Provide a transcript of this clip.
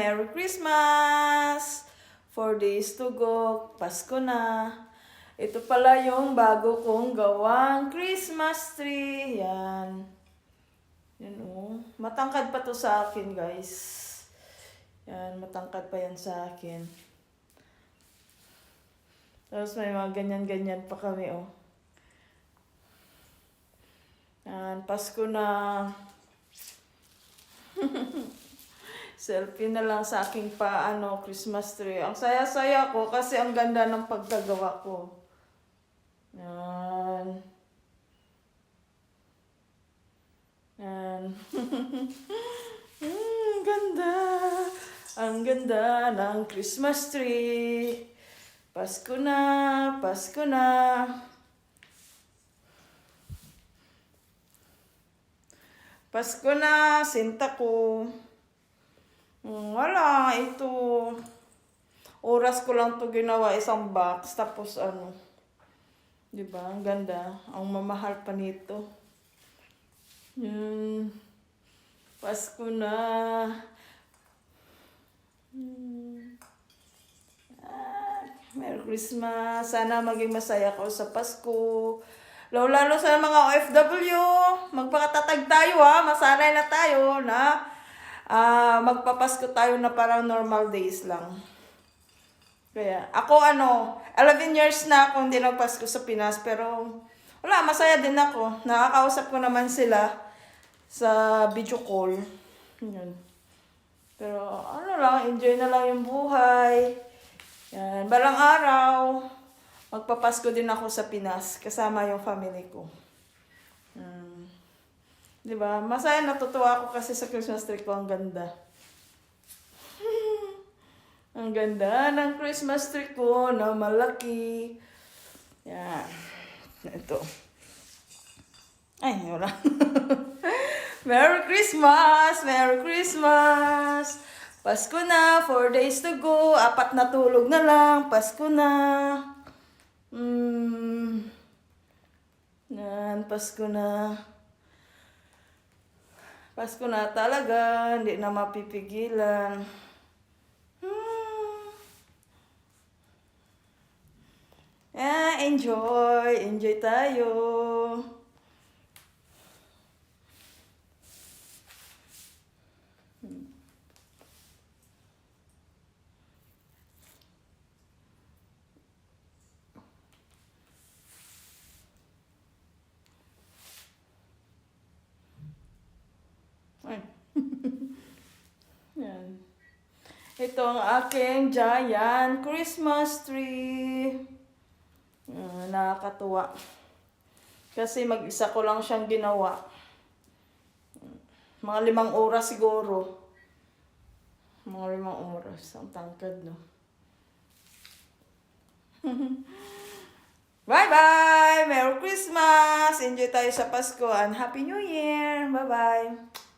Merry Christmas! Four days to go. Pasko na. Ito pala yung bago kong gawang Christmas tree. Yan. Yan oh. Matangkad pa to sa akin, guys. Yan, matangkad pa yan sa akin. Tapos may mga ganyan-ganyan pa kami, oh. Yan, Pasko na. Selfie na lang sa aking pa, ano, Christmas tree. Ang saya-saya ko kasi ang ganda ng pagkagawa ko. Yan. Yan. mm, ganda. Ang ganda ng Christmas tree. Pasko na, Pasko na. Pasko na, sinta ko. Mm, wala, ito. Oras ko lang to ginawa, isang box. Tapos ano, di ba? Ang ganda. Ang mamahal pa nito. Yun. Pasko na. Hmm. Merry Christmas. Sana maging masaya ko sa Pasko. Lalo-lalo sa mga OFW, magpakatatag tayo ha. Masanay na tayo na ah magpapasko tayo na parang normal days lang. Kaya, ako ano, 11 years na ako hindi nagpasko sa Pinas, pero wala, masaya din ako. Nakakausap ko naman sila sa video call. Yun. Pero ano lang, enjoy na lang yung buhay. Yan, balang araw, magpapasko din ako sa Pinas kasama yung family ko. Mm. 'Di ba? Masaya natutuwa ako kasi sa Christmas tree ko ang ganda. ang ganda ng Christmas tree ko na malaki. Yan. Ito. Ay, wala. Merry Christmas! Merry Christmas! Pasko na, four days to go. Apat na tulog na lang. Pasko na. Mm. Yan, Pasko na. Pasko na talaga. Hindi na mapipigilan. Hmm. Yeah, enjoy. Enjoy tayo. Ay. Yan. Ito ang aking giant Christmas tree. Ah, nakakatuwa. Kasi mag-isa ko lang siyang ginawa. Mga limang oras siguro. Mga limang oras. Ang tangkad, no? Bye-bye! Merry Christmas! Enjoy tayo sa Pasko and Happy New Year! Bye-bye!